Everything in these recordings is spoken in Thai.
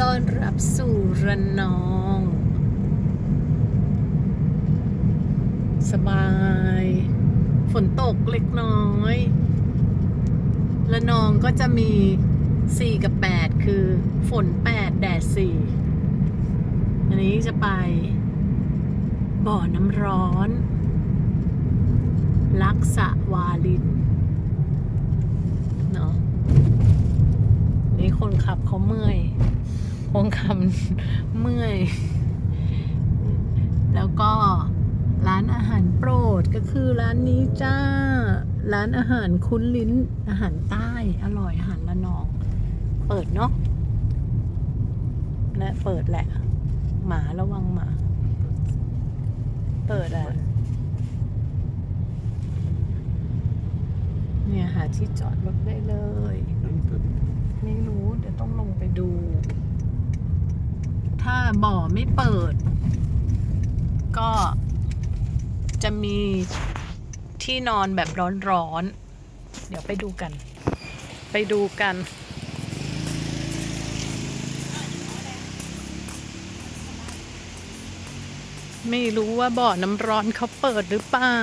ต้อนรับสู่ระนอง สบาย ฝนตกเล็กน้อย ระนองก็จะมี 4 กับ 8 คือฝน 8 แดด 4 อันนี้จะไป บ่อน้ำร้อน ลักษะวาลิน เนาะ นี่ คนขับเขาเมื่อยคนขับเมื่อย แล้วก็ร้านอาหารโปรดก็คือร้านนี้จ้า ร้านอาหารคุ้นลิ้น อาหารใต้ อร่อยอาหารละนอง เปิดเนาะ และเปิดแหละ หมาระวังหมา เปิดอะเนี่ยหาที่จอดรถได้เลย ไม่รู้เดี๋ยวต้องลงไปดู ถ้าบ่อไม่เปิด ก็จะมีที่นอนแบบร้อนๆ เดี๋ยวไปดูกัน ไปดูกัน ไม่รู้ว่าบ่อน้ำร้อนเขาเปิดหรือเปล่า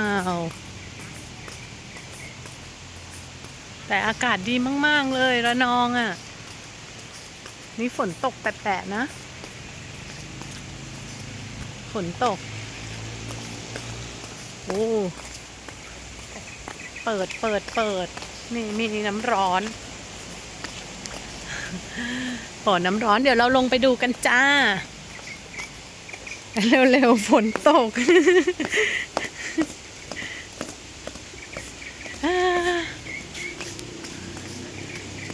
แต่อากาศดีมาก ๆ เลยระนองอะ่ะ นี่ฝนตกแปะๆนะ ฝนตก โอ้ เปิดเปิดเปิด นี่มีน้ำร้อนบ่อน้ำร้อนเดี๋ยวเราลงไปดูกันจ้า เร็วๆฝนตก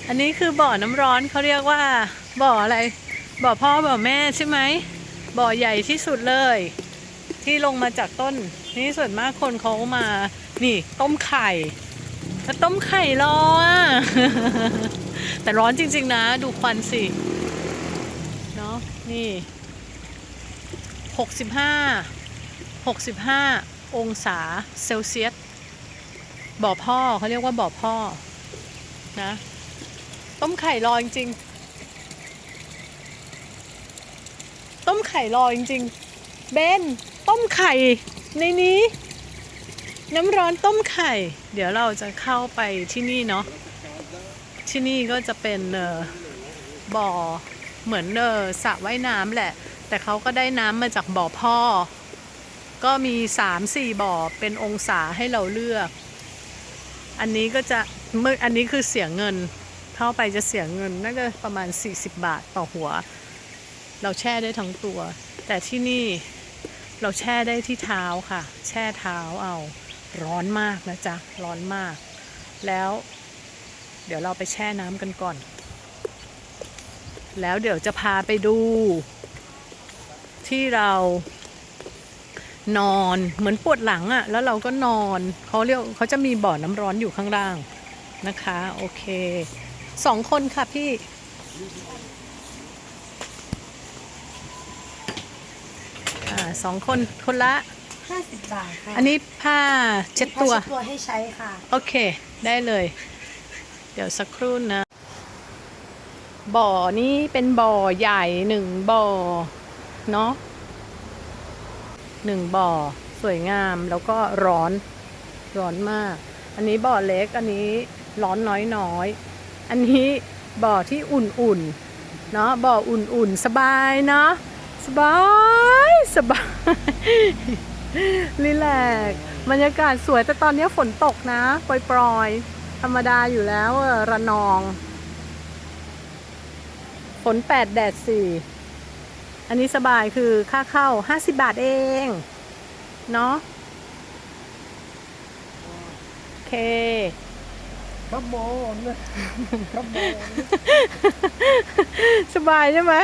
อันนี้คือบ่อน้ำร้อนเขาเรียกว่า บ่ออะไร บ่อพ่อบ่อแม่ใช่ไหมบ่อใหญ่ที่สุดเลย ที่ลงมาจากต้น นี่ส่วนมากคนเขามา นี่ต้มไข่แล้วต้มไข่รออะแต่ร้อนจริง ๆ นะ ดูควันสิเนาะนี่หกสิบห้าหกสิบห้าองศาเซลเซียสบ่อพ่อเขาเรียกว่าบ่อพ่อนะ ต้มไข่รอจริงๆ ต้มไข่รอจริงๆ เบนต้มไข่ในนี้ น้ำร้อนต้มไข่ เดี๋ยวเราจะเข้าไปที่นี่เนาะ ที่นี่ก็จะเป็นเออบ่อเหมือนเออสระว่ายน้ำแหละ แต่เขาก็ได้น้ำมาจากบ่อพ่อ ก็มีสามสี่บ่อเป็นองศาให้เราเลือก อันนี้ก็จะเมื่ออันนี้คือเสียเงิน เข้าไปจะเสียเงินน่าจะประมาณ 40 บาทต่อหัว เราแช่ได้ทั้งตัว แต่ที่นี่เราแช่ได้ที่เท้าค่ะ แช่เท้าเอาร้อนมากนะจ๊ะ ร้อนมาก แล้ว เดี๋ยวเราไปแช่น้ำกันก่อน แล้วเดี๋ยวจะพาไปดู ที่เรานอนเหมือนปวดหลังอะ่ะ แล้วเราก็นอนเขาเรียกเขาจะมีบ่อน้ำร้อนอยู่ข้างล่างนะคะ โอเค สองคนค่ะพี่ อ่าสองคนคนละ50บาทค่ะอันนี้ผ้าเช็ดตัว ผ้าเช็ดตัวให้ใช้ค่ะ โอเค ได้เลย เดี๋ยวสักครู่นะ บ่อนี้เป็นบ่อใหญ่หนึ่งบ่อ เนาะหนึ่งบ่อ สวยงามแล้วก็ร้อน ร้อนมาก อันนี้บ่อเล็ก อันนี้ร้อนน้อยๆ อันนี้บ่อที่อุ่นๆเนาะบ่ออุ่นๆ สบายเนาะสบายสบายรีแลกบรรยากาศสวยแต่ตอนนี้ฝนตกนะปล่อยๆ ธรรมดาอยู่แล้วระนอง ฝนแปดแดดสี่อันนี้สบายคือค่าเข้า50บาทเอง เนาะโอเค ครับโมนครับโมนสบายใช่ไหม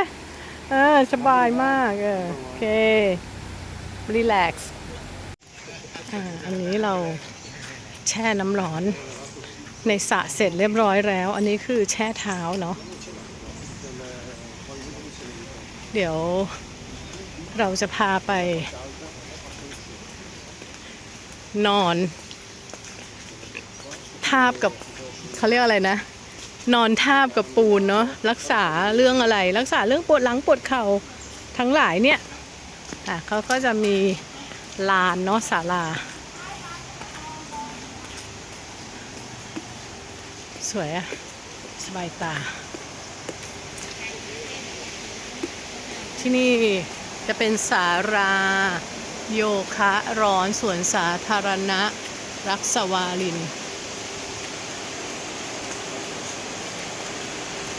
เออสบายมากเออโอเครีแลกซ์อันนี้เราแช่น้ำร้อนในสระเสร็จเรียบร้อยแล้ว อันนี้คือแช่เท้าเนาะเดี๋ยวเราจะพาไป นอน ทาบกับ เขาเรียกอะไรนะ นอนทาบกับปูนเนาะรักษาเรื่องอะไร รักษาเรื่องปวดหลังปวดเข่าทั้งหลายเนี่ยอะเขาก็จะมีลานเนาะศาลา สวยอะสบายตา ที่นี่จะเป็นสาราโยคะร้อนสวนสาธารณะ รักษวาลิน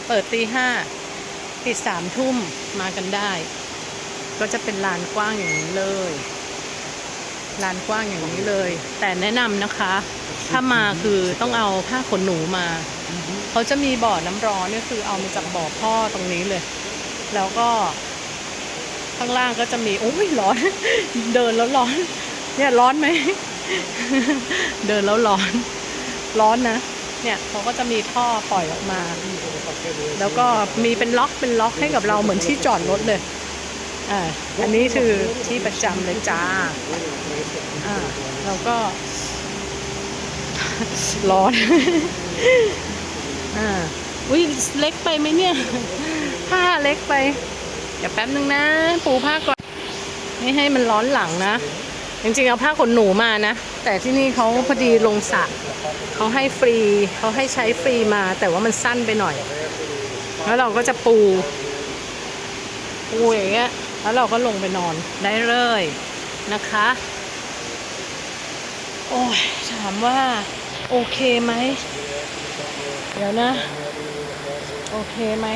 เปิดตีห้าปิดสามทุ่มมากันได้ ก็จะเป็นลานกว้างอย่างนี้เลยลานกว้างอย่างนี้เลย แต่แนะนำนะคะ ถ้ามาคือต้องเอาผ้าขนหนูมา เขาจะมีบ่อน้ำร้อนเนี่ยคือเอามาจากบ่อพ่อตรงนี้เลย แล้วก็ ข้างล่างก็จะมีโอ้ยร้อน เดินแล้วร้อน เนี่ยร้อนไหม เดินแล้วร้อน ร้อนนะ เนี่ยเขาก็จะมีท่อปล่อยออกมา แล้วก็มีเป็นล็อกเป็นล็อกให้กับเราเหมือนที่จอดรถเลยอ่าอันนี้คือที่ประจำเลยจ้าอ่าแล้วก็ ร้อนอ่าอุ้ยเล็กไปไหมเนี่ยผ้าเล็กไป เดี๋ยวแป๊บนึงนะ ปูผ้าก่อน ไม่ให้มันร้อนหลังนะ จริงๆเอาผ้าขนหนูมานะ แต่ที่นี่เขาพอดีลงสระเขาให้ฟรีเขาให้ใช้ฟรีมา แต่ว่ามันสั้นไปหน่อย แล้วเราก็จะปู ปูอย่างเงี้ยแล้วเราก็ลงไปนอนได้เลยนะคะ โอ้ยถามว่า โอเคไหม เดี๋ยวนะ โอเคไหม